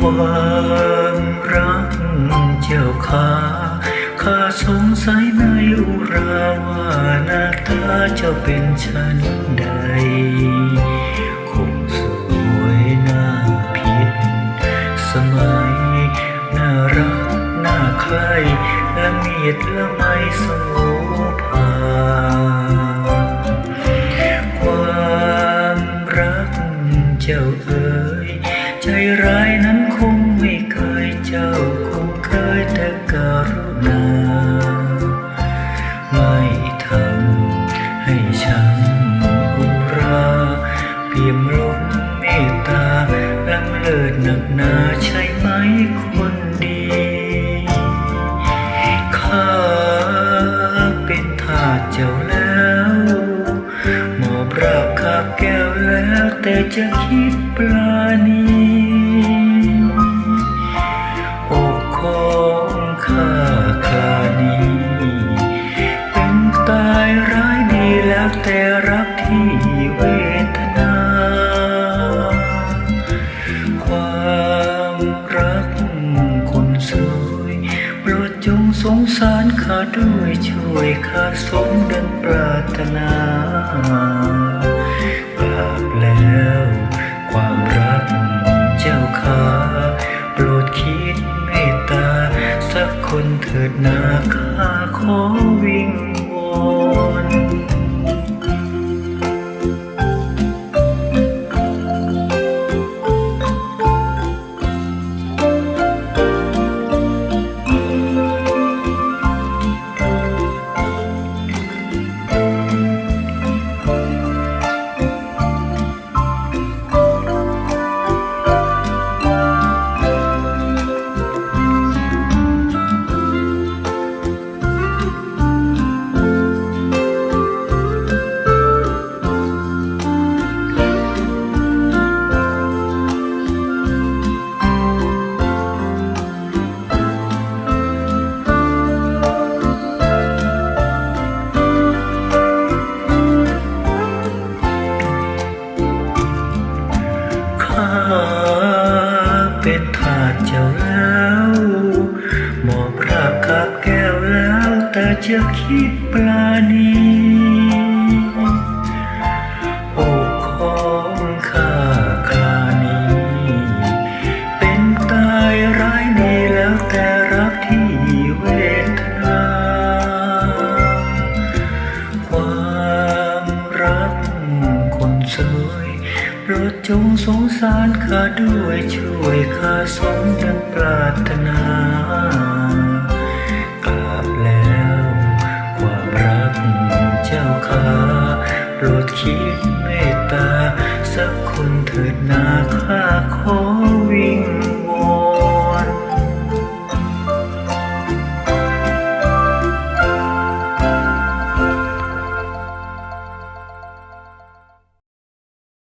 ความรักเจ้าขาข้าสงสัยในอุราว่าหน้าตาเจ้าเป็นฉันใด คงสวยหน่าผิดสมัยน่ารักน่าใครละเมียดละไมโสภาความรักเจ้าเอ๋ย ใจร้ายนั้นคงไม่เคยเจ้าคงเคยแต่การุณา ไม่ทำให้ฉันอุราเปี่ยมล้นเมตตาลังเลิศหนักหนาใช่ไหมคนดีาบคาแก้วแล้วแต่จะคิดปลานีอกของข้าคลานีเป็นตายร้ายดีแล้วแต่รักที่เวทนา ความรักคนสวยโปรดจงสงสารข้าด้วยช่วยข้าสมดังปรารถนา คนเถิดนาข้าขอวิ่ง จะคิดปลานีอกของข้าคลานีเป็นตายร้ายดีแล้วแต่รักที่เวทนาความรักคนสวยโปรดจงสงสารข้าด้วยช่วยข้าสมดังปรารถนา ขาโปรดคิดเมตตา สักคนเถิดนาข้าขอวิ่ง